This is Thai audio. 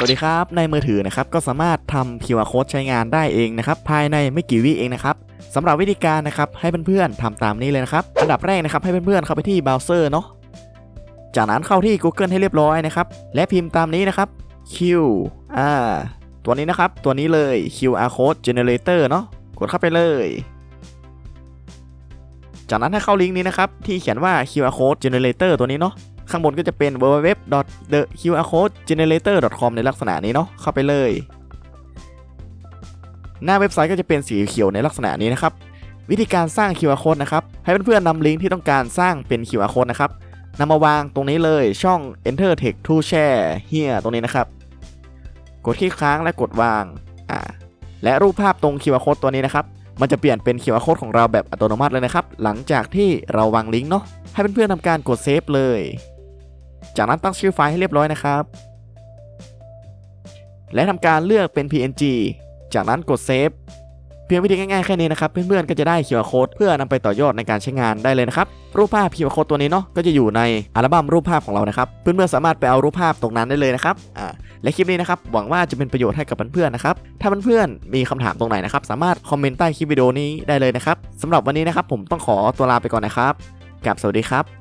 สวัสดีครับ ในมือถือนะครับก็สามารถทำ QR code ใช้งานได้เองนะครับภายในไม่กี่วิเองนะครับสำหรับวิธีการนะครับให้เพื่อนๆทำตามนี้เลยนะครับอันดับแรกนะครับให้เพื่อนๆเข้าไปที่เบราว์เซอร์เนาะจากนั้นเข้าที่ Google ให้เรียบร้อยนะครับและพิมพ์ตามนี้นะครับ Q อ่าตัวนี้นะครับตัวนี้เลย QR code generator เนาะกดเข้าไปเลย จากนั้นให้เข้าลิงก์นี้นะครับที่เขียนว่า QR code generator ตัวนี้เนาะ ข้างบนก็จะเป็น www.theqrcodegenerator.com ในลักษณะนี้เนาะเข้าไปเลย หน้าเว็บไซต์ก็จะเป็นสีเขียวในลักษณะนี้นะครับ วิธีการสร้าง QR code นะครับ ให้เพื่อนๆนำลิงก์ที่ต้องการสร้างเป็น QR code นะครับนำมาวางตรงนี้เลยช่อง enter text to share here ตรงนี้นะครับ กดคลิกค้างและกดวางอ่าและรูปภาพตรง QR code ตัวนี้นะครับมันจะเปลี่ยนเป็น QR code ของเราแบบอัตโนมัติเลยนะครับ หลังจากที่เราวางลิงก์เนาะให้เพื่อนๆทำการกดเซฟเลย จากนั้นตั้งชื่อไฟล์ให้เรียบร้อยนะครับ และทำการเลือกเป็น PNG จากนั้นกดเซฟเพียงวิธีง่ายๆแค่นี้นะครับ เพื่อนๆก็จะได้ QR code เพื่อนำไปต่อยอดในการใช้งานได้เลยนะครับ รูปภาพ QR code ตัวนี้เนาะก็จะอยู่ในอัลบั้มรูปภาพของเรานะครับ เพื่อนๆสามารถไปเอารูปภาพตรงนั้นได้เลยนะครับอ่าและคลิปนี้นะครับหวังว่าจะเป็นประโยชน์ให้กับเพื่อนๆนะครับถ้าเพื่อนๆมีคำถามตรงไหนนะครับสามารถคอมเมนต์ใต้คลิปวิดีโอนี้ได้เลยนะครับสำหรับวันนี้นะครับผมต้องขอตัวลาไปก่อนนะครับกับสวัสดีครับ